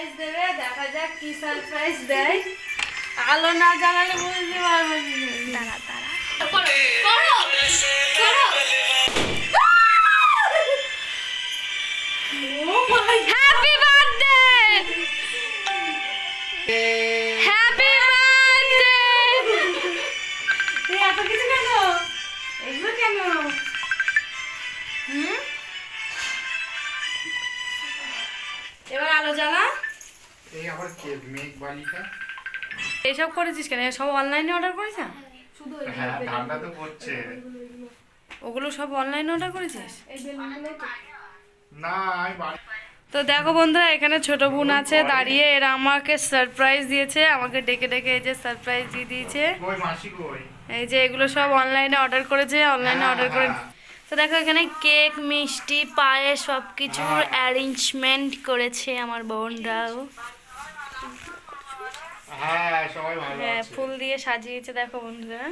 Surprise দেবে দেখা যাক কি সারপ্রাইজ দেয়। আলো না জ্বালালে বুঝতে পারব না তারা তারা করো করো। হ্যাপি বার্থডে হ্যাপি বার্থডে এত কিছু কেন? এগুলো কেন? হুম? এবার আলো জ্বালা। এই আবার কে? মেঘ বালিকা? এইসব করেছিস কেন? সব অনলাইনে অর্ডার করেছিস হ্যাঁ ঠান্ডা তো পড়ছে ওগুলো সব অনলাইনে অর্ডার করেছিস? না আমি বাড়ি তো দেখো বন্ধুরা এখানে ছোট বোন আছে দাঁড়িয়ে এরা আমাকে সারপ্রাইজ দিয়েছে আমাকে ডেকে ডেকে এই যে সারপ্রাইজ দিয়ে দিয়েছে। এই যে এগুলো সব অনলাইনে অর্ডার করেছে অনলাইনে হ্যাঁ, অর্ডার করে হ্যাঁ। তো দেখো এখানে কেক মিষ্টি পায়ে সব কিছুর অ্যারেঞ্জমেন্ট করেছে আমার বোনরাও। হ্যাঁ সবাই ভালো হ্যাঁ ফুল দিয়ে সাজিয়েছে দেখো বন্ধুরা।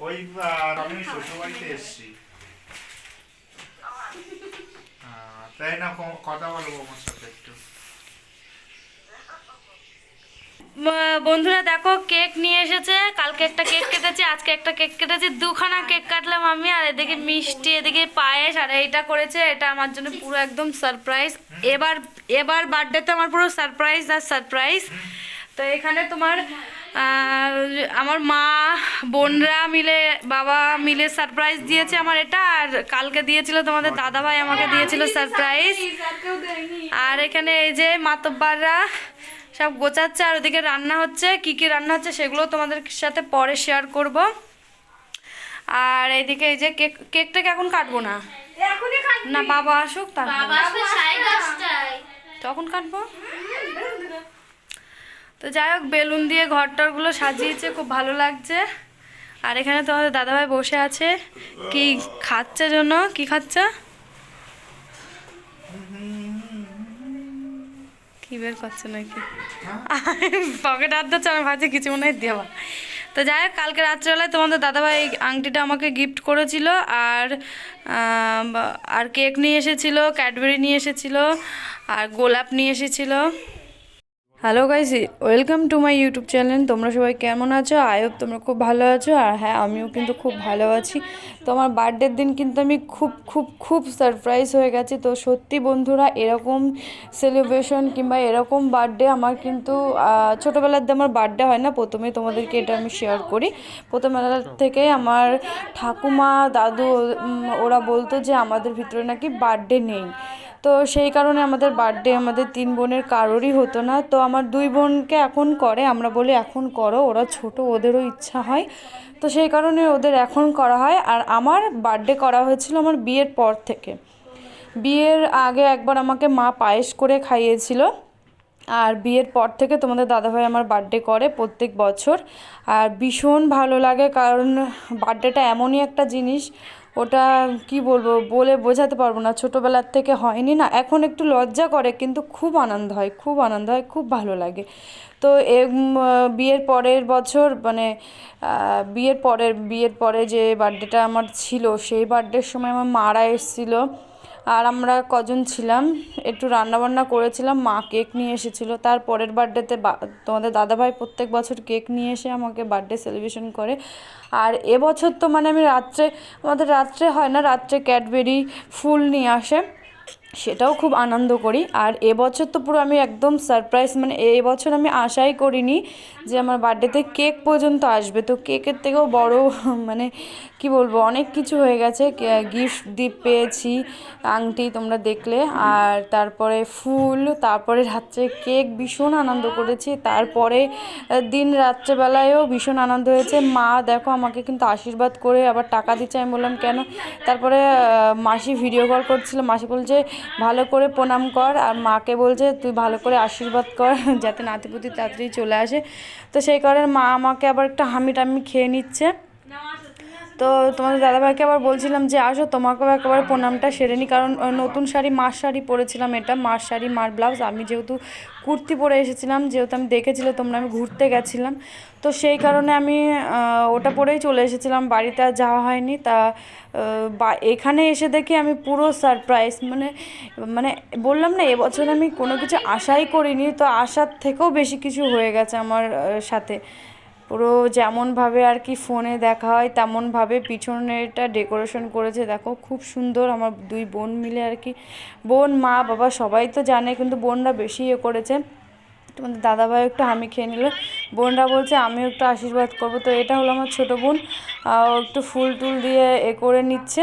ওই আমি শ্বশুর বাড়িতে এসেছি তাই না কথা বলব আমার সাথে একটু। বন্ধুরা দেখো কেক নিয়ে এসেছে। কালকে একটা কেক কেটেছে আজকে একটা কেক কেটেছে। দুখানা কেক কাটলাম আমি আর এদিকে মিষ্টি এদিকে পায়েস আর এইটা করেছে। এটা আমার জন্য পুরো একদম সারপ্রাইজ এবার এবার বার্থডেতে আমার পুরো সারপ্রাইজ আর সারপ্রাইজ তো এখানে তোমার আমার মা বোনরা মিলে বাবা মিলে সারপ্রাইজ দিয়েছে আমার এটা আর কালকে দিয়েছিল তোমাদের দাদাভাই আমাকে দিয়েছিল সারপ্রাইজ আর এখানে এই যে মাতব্বাররা সব গোছাচ্ছে আর ওদিকে রান্না হচ্ছে কি কি রান্না হচ্ছে সেগুলো তোমাদের সাথে পরে শেয়ার করব। আর এইদিকে এই যে কেক কেকটাকে এখন কাটবো না? না বাবা আসুক তারপর বাবা আসবে সাড়ে দশটায়। তখন কাটবো? তো যাই হোক বেলুন দিয়ে ঘরটরগুলো সাজিয়েছে খুব ভালো লাগছে। আর এখানে তোমাদের দাদাভাই বসে আছে। কি খাচ্ছে জন্য কি খাচ্ছে? কি বের করছে নাকি? পকেট হাত ধরছে আমি ভাবছি কিছু মনে হয় দেওয়া তো যাই হোক, কালকে রাত্রেবেলায় তোমাদের দাদাভাই আংটিটা আমাকে গিফট করেছিল, আর আর কেক নিয়ে এসেছিল ক্যাডবেরি নিয়ে এসেছিল, আর গোলাপ নিয়ে এসেছিল। Hello guys welcome to my YouTube channel তোমরা সবাই কেমন আছো? আয়ব তোমরা খুব ভালো আছো। আর হ্যাঁ আমিও কিন্তু খুব ভালো আছি। তো আমার বার্থডের দিন কিন্তু আমি খুব খুব খুব সারপ্রাইজ হয়ে গেছি। তো সত্যি বন্ধুরা, এরকম সেলিব্রেশন কিংবা এরকম বার্থডে আমার কিন্তু ছোটোবেলার দিয়ে আমার বার্থডে হয় না। প্রথমেই তোমাদেরকে এটা আমি শেয়ার করি। প্রথমবেলার থেকে আমার ঠাকুমা, দাদু ওরা বলতো যে আমাদের ভিতরে নাকি বার্থডে নেই। তো সেই কারণে আমাদের বার্থডে আমাদের তিন বোনের কারোরই হতো না। তো আমার দুই বোনকে এখন করে, আমরা বলি এখন করো, ওরা ছোট, ওদেরও ইচ্ছা হয়। তো সেই কারণে ওদের এখন করা হয়। আর আমার বার্থডে করা হয়েছিল আমার বিয়ের পর থেকে। বিয়ের আগে একবার আমাকে মা পায়েস করে খাইয়েছিল। আর বিয়ের পর থেকে তোমাদের দাদাভাই আমার বার্থডে করে প্রত্যেক বছর। আর ভীষণ ভালো লাগে কারণ বার্থডেটা এমনই একটা জিনিস, ওটা কি বলব বলে বোঝাতে পারব না। ছোটোবেলার থেকে হয়নি না, এখন একটু লজ্জা করে কিন্তু খুব আনন্দ হয়, খুব আনন্দ হয়, খুব ভালো লাগে। তো এ বিয়ের পরের বছর মানে বিয়ের পরের, বিয়ের পরে যে বার্থডেটা আমার ছিল, সেই বার্থডের সময় আমার মারা এসেছিল। আর আমরা কজন ছিলাম, একটু রান্নাবান্না করেছিলাম, মা কেক নিয়ে এসেছিল। তার পরের বার্থডেতে তোমাদের দাদাভাই প্রত্যেক বছর কেক নিয়ে এসে আমাকে বার্থডে সেলিব্রেশন করে। আর এবছর তো মানে আমি রাত্রে, আমাদের রাত্রে হয় না, রাত্রে ক্যাডবেরি ফুল নিয়ে আসে। সেটাও খুব আনন্দ করি। আর এবছর তো পুরো আমি একদম সারপ্রাইজ মানে এবছর আমি আশাই করিনি যে আমার বার্থডেতে কেক পর্যন্ত আসবে। তো কেকের থেকেও বড় মানে কি বলব, অনেক কিছু হয়ে গেছে। গিফট দিপ পেয়েছি, আংটি তোমরা দেখলে। আর তারপরে ফুল, তারপরে রাত্রে কেক ভীষণ আনন্দ করেছি। তারপরে দিন রাত্রেবেলায়ও ভীষণ আনন্দ হয়েছে। মা দেখো আমাকে কিন্তু আশীর্বাদ করে আবার টাকা দিচ্ছে। আমি বললাম, কেন? তারপরে মাসি ভিডিও কল করছিল। মাসি বলছে ভালো করে প্রণাম কর আর মাকে বলছে, তুই ভালো করে আশীর্বাদ কর যাতে নাতিপুতি তাড়াতাড়ি চলে আসে। তো সেই কারণে মা আমাকে আবার একটা হামি টামি খেয়ে নিচ্ছে। তো তোমাদের দাদাভাইকে আবার বলছিলাম যে, আসো, তোমাকেও একেবারে প্রণামটা সেরে নিই কারণ নতুন শাড়ি, মার শাড়ি পরেছিলাম এটা, মার শাড়ি, মার ব্লাউজ। আমি যেহেতু কুর্তি পরে এসেছিলাম, যেহেতু আমি দেখেছিল তোমরা, আমি ঘুরতে গেছিলাম। তো সেই কারণে আমি ওটা পরেই চলে এসেছিলাম, বাড়িতে আর যাওয়া হয়নি। তা এখানে এসে দেখি আমি পুরো সারপ্রাইজ মানে মানে বললাম না, এবছর আমি কোনো কিছু আশাই করিনি, তো আশার থেকেও বেশি কিছু হয়ে গেছে আমার সাথে। পুরো যেমনভাবে আর কি ফোনে দেখা হয়, তেমনভাবে পিছনেটা ডেকোরেশন করেছে। দেখো, খুব সুন্দর আমার দুই বোন মিলে আর কি। বোন, মা, বাবা সবাই তো জানে, কিন্তু বোনরা বেশি ইয়ে করেছে। তোমাদের দাদাভাই একটু হামি খেয়ে নিল। বোনরা বলছে, আমিও একটু আশীর্বাদ করব। তো এটা হলো আমার ছোটো বোন। একটু ফুল টুল দিয়ে এ করে নিচ্ছে।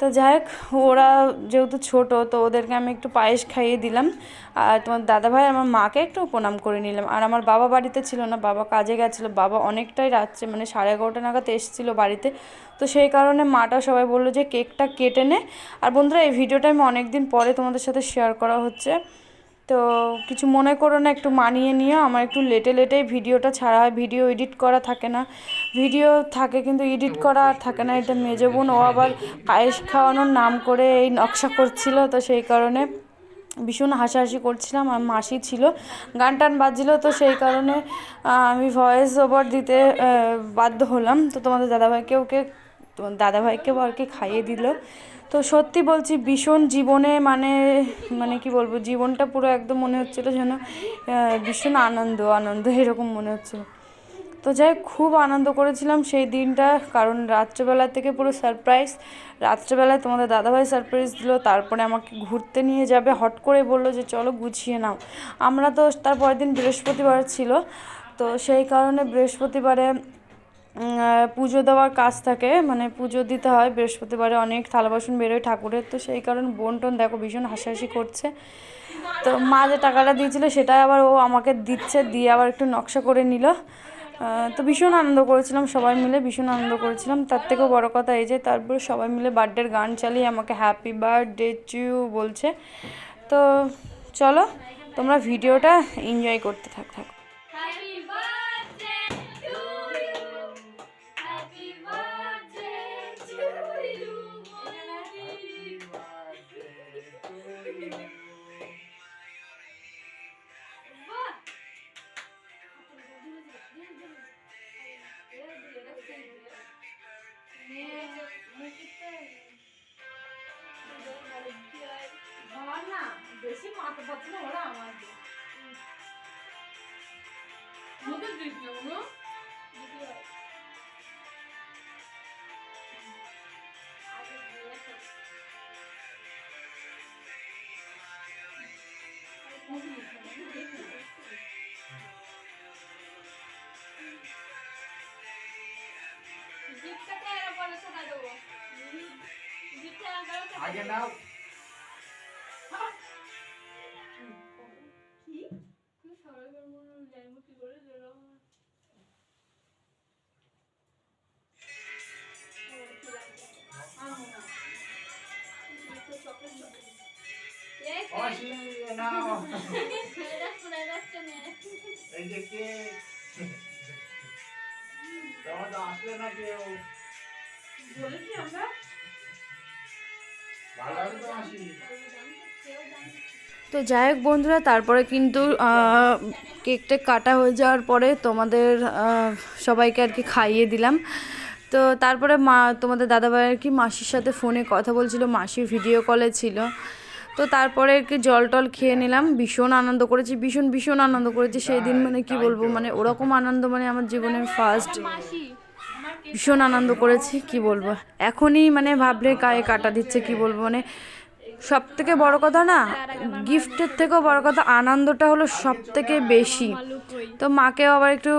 তো যাই হোক, ওরা যেহেতু ছোট, তো ওদেরকে আমি একটু পায়েস খাইয়ে দিলাম। আর তোমার দাদাভাই আমার মাকে একটু প্রণাম করে নিলাম। আর আমার বাবা বাড়িতে ছিল না, বাবা কাজে গেছিল। বাবা অনেকটাই রাত্রে মানে সাড়ে এগারোটা নাগাদ এসেছিল বাড়িতে। তো সেই কারণে মাটা সবাই বলল যে, কেকটা কেটে নে। আর বন্ধুরা, এই ভিডিওটা আমি অনেক দিন পরে তোমাদের সাথে শেয়ার করা হচ্ছে। তো কিছু মনে করো না, একটু মানিয়ে নিও। আমার একটু লেটে লেটেই ভিডিওটা ছাড়া হয়, ভিডিও এডিট করা থাকে না। ভিডিও থাকে কিন্তু এডিট করা আর থাকে না, এটা মেজো বোন, ও আবার পায়েস খাওয়ানোর নাম করে এই নকশা করছিল, তো সেই কারণে ভীষণ হাসাহাসি করছিলাম, আর মাসি ছিল, গান টান বাজছিল, তো সেই কারণে আমি ভয়েস ওভার দিতে বাধ্য হলাম। তো তোমাদের দাদাভাইকে ওকে আর কি খাইয়ে দিল। তো সত্যি বলছি, ভীষণ জীবনে মানে মানে কি বলব, জীবনটা পুরো একদম মনে হচ্ছিল যেন ভীষণ আনন্দ আনন্দ এরকম মনে হচ্ছিল। তো যাই খুব আনন্দ করেছিলাম সেই দিনটা, কারণ রাত্রেবেলা থেকে পুরো সারপ্রাইজ রাত্রেবেলায় তোমাদের দাদাভাই সারপ্রাইজ দিল, তারপরে আমাকে ঘুরতে নিয়ে যাবে, হট করে বলল যে, চলো গুছিয়ে নাও। আমরা তো তার পরের দিন বৃহস্পতিবার ছিল, তো সেই কারণে বৃহস্পতিবারে পুজো দেওয়ার কাজ থাকে মানে পুজো দিতে হয়, বৃহস্পতিবারে অনেক থালা বাসন বেরোয় ঠাকুরের, তো সেই কারণে বোন টোন দেখো ভীষণ হাসাহাসি করছে। তো মা যে টাকাটা দিয়েছিল সেটা আবার ও আমাকে দিচ্ছে, দিয়ে আবার একটু নকশা করে নিল। তো ভীষণ আনন্দ করেছিলাম সবাই মিলে, ভীষণ আনন্দ করেছিলাম। তার থেকেও বড় কথা এই যে তারপরে সবাই মিলে বার্থডের গান চালিয়ে আমাকে হ্যাপি বার্থডে টু বলছে। তো চলো, তোমরা ভিডিওটা এনজয় করতে থাক, থাকো। 아까 버티는 거나 안 왔지? 모든 드립이냐고요? 누구야? 아직 몰랐어. 무슨 일이야? 집사태랑 걸로 쳐다줘. 집사랑 নাও এই যে কে? তোমার তো আসলে না কেউ। বলেছি আমরা। ভালো হবে তো আসি। তো যাই হোক বন্ধুরা তারপরে কিন্তু আহ, কেকটা কাটা হয়ে যাওয়ার পরে তোমাদের সবাইকে আর কি খাইয়ে দিলাম। তো তারপরে মা তোমাদের দাদাভাই আর কি মাসির সাথে ফোনে কথা বলছিল মাসি ভিডিও কলে ছিল। তো তারপরে আর কি জল টল খেয়ে নিলাম। ভীষণ আনন্দ করেছি ভীষণ ভীষণ আনন্দ করেছি। সেই দিন মানে কি বলব মানে ওরকম আনন্দ মানে আমার জীবনের ফার্স্ট ভীষণ আনন্দ করেছি কি বলব। এখনই মানে ভাবলে গায়ে কাটা দিচ্ছে কি বলব মানে সব থেকে বড় কথা না গিফটের থেকেও বড় কথা আনন্দটা হলো সব থেকে বেশি। তো মাকেও আবার একটু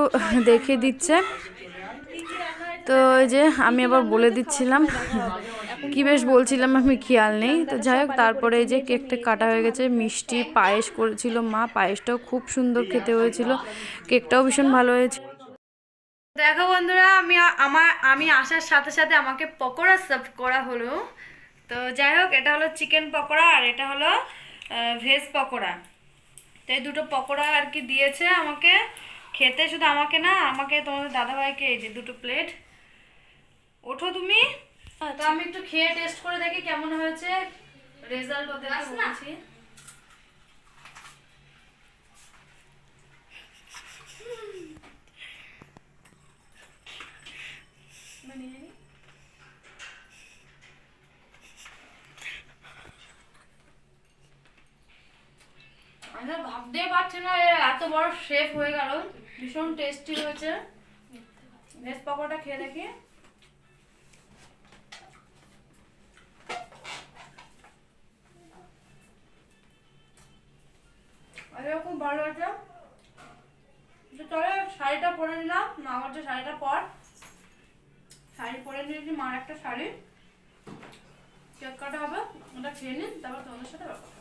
দেখে দিচ্ছে। তো ওই যে আমি আবার বলে দিচ্ছিলাম কি বেশ বলছিলাম আমি খেয়াল নেই। তো যাই হোক, তারপরে এই যে কেকটা কাটা হয়ে গেছে, মিষ্টি পায়েস করেছিল মা, পায়েসটাও খুব সুন্দর খেতে হয়েছিল, কেকটাও ভীষণ ভালো হয়েছে। দেখো বন্ধুরা, আমি আমার, আমি আসার সাথে সাথে আমাকে পকোড়া সার্ভ করা হলো। তো যাই হোক, এটা হলো চিকেন পকোড়া আর এটা হলো ভেজ পকোড়া। তো এই দুটো পকোড়া আর কি দিয়েছে আমাকে। খেতে শুধু আমাকে না, আমাকে তোমাদের দাদাভাইকে এই যে দুটো প্লেট। ওঠো তুমি। তো আমি একটু খেয়ে টেস্ট করে দেখি কেমন হয়েছে রেজাল্ট ওদের বলছি। আমি তো ভাবতেই পারছি না এত বড় শেফ হয়ে গেল। ভীষণ টেস্টি হয়েছে। ভেজ পকোড়া খেয়ে দেখি। ভালো তো চলে, শাড়িটা পরে নিলাম। মা আমার শাড়িটা পর। শাড়ি পরে নিয়েছি মার একটা শাড়ি। কেক কাটা হবে, ওটা খেয়ে নিন, তারপর তোমাদের সাথে ব্যাপার হচ্ছে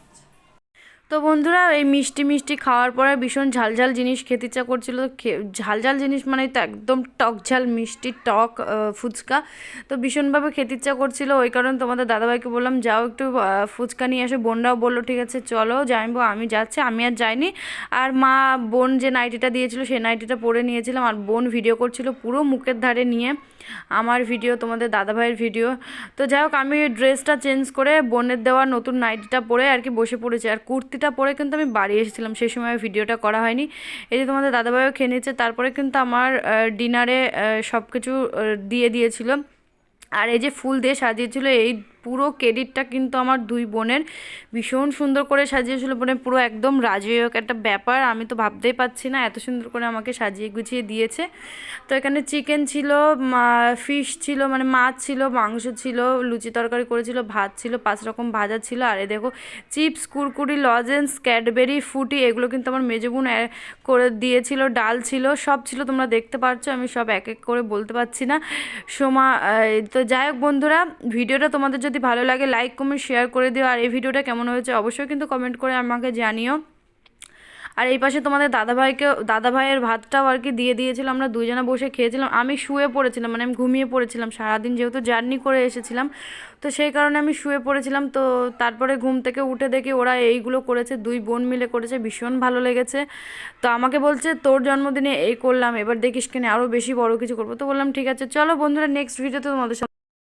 তো বন্ধুরা, এই মিষ্টি মিষ্টি খাওয়ার পরে ভীষণ ঝাল ঝাল জিনিস খেতে ইচ্ছা করছিল। খে- ঝাল ঝাল জিনিস মানে তো একদম টক ঝাল, মিষ্টি, টক ফুচকা। তো ভীষণভাবে খেতে ইচ্ছা করছিল। ওই কারণে তোমাদের দাদাভাইকে বললাম, যাও একটু ফুচকা নিয়ে আসে বোনরাও বলল, ঠিক আছে, চলো জানব আমি যাচ্ছি, আমি আর যাইনি। আর মা, বোন যে নাইটিটা দিয়েছিল, সেই নাইটিটা পরে নিয়েছিলাম। আর বোন ভিডিও করছিল পুরো মুখের ধারে নিয়ে। আমার ভিডিও তোমাদের দাদাভাইয়ের ভিডিও তো যাই হোক, আমি ড্রেসটা চেঞ্জ করে বোনের দেওয়া নতুন নাইটিটা পরে আর কি বসে পড়েছি। আর কুর্তিটা পরে কিন্তু আমি বাড়ি এসেছিলাম, সেই সময় ভিডিওটা করা হয়নি। এই যে তোমাদের দাদাভাইও খেয়ে নিয়েছে তারপরে কিন্তু আমার ডিনারে সব কিছু দিয়ে দিয়েছিল। আর এই যে ফুল দিয়ে সাজিয়েছিল, এই পুরো ক্রেডিটটা কিন্তু আমার দুই বোনের। ভীষণ সুন্দর করে সাজিয়েছিল মানে পুরো একদম রাজয়োগ একটা ব্যাপার, আমি তো ভাবতেই পাচ্ছি না এত সুন্দর করে আমাকে সাজিয়ে গুছিয়ে দিয়েছে। তো এখানে চিকেন ছিল ফিশ ছিল মানে মাছ ছিল, মাংস ছিল, লুচি তরকারি করেছিল, ভাত ছিল, পাঁচ রকম ভাজা ছিল। আর এ দেখো চিপস কুরকুরি লজেন্স ক্যাডবেরি ফুটি এগুলো কিন্তু আমার মেজবোন করে দিয়েছিল, ডাল ছিল, সব ছিল, তোমরা দেখতে পাচ্ছ আমি সব এক এক করে বলতে পারছি না। সোমা তো যাই হোক বন্ধুরা, ভিডিওটা তোমাদের যদি ভালো লাগে লাইক কমেন্ট শেয়ার করে দিও। আর এই ভিডিওটা কেমন হয়েছে অবশ্যই কিন্তু কমেন্ট করে আমাকে জানিও। আর এই পাশে তোমাদের দাদাভাইকে, দাদাভাইয়ের ভাতটাও আর কি দিয়ে দিয়েছিল আমরা দুজনে বসে খেয়েছিলাম। আমি শুয়ে পড়েছিলাম মানে আমি ঘুমিয়ে পড়েছিলাম। সারাদিন যেহেতু জার্নি করে এসেছিলাম, তো সেই কারণে আমি শুয়ে পড়েছিলাম। তো তারপরে ঘুম থেকে উঠে দেখি ওরা এইগুলো করেছে, দুই বোন মিলে করেছে, ভীষণ ভালো লেগেছে। তো আমাকে বলছে, তোর জন্মদিনে এই করলাম, এবার দেখিস কেন আরও বেশি বড় কিছু করব। তো বললাম, ঠিক আছে, চলো বন্ধুরা নেক্সট ভিডিওতে তোমাদের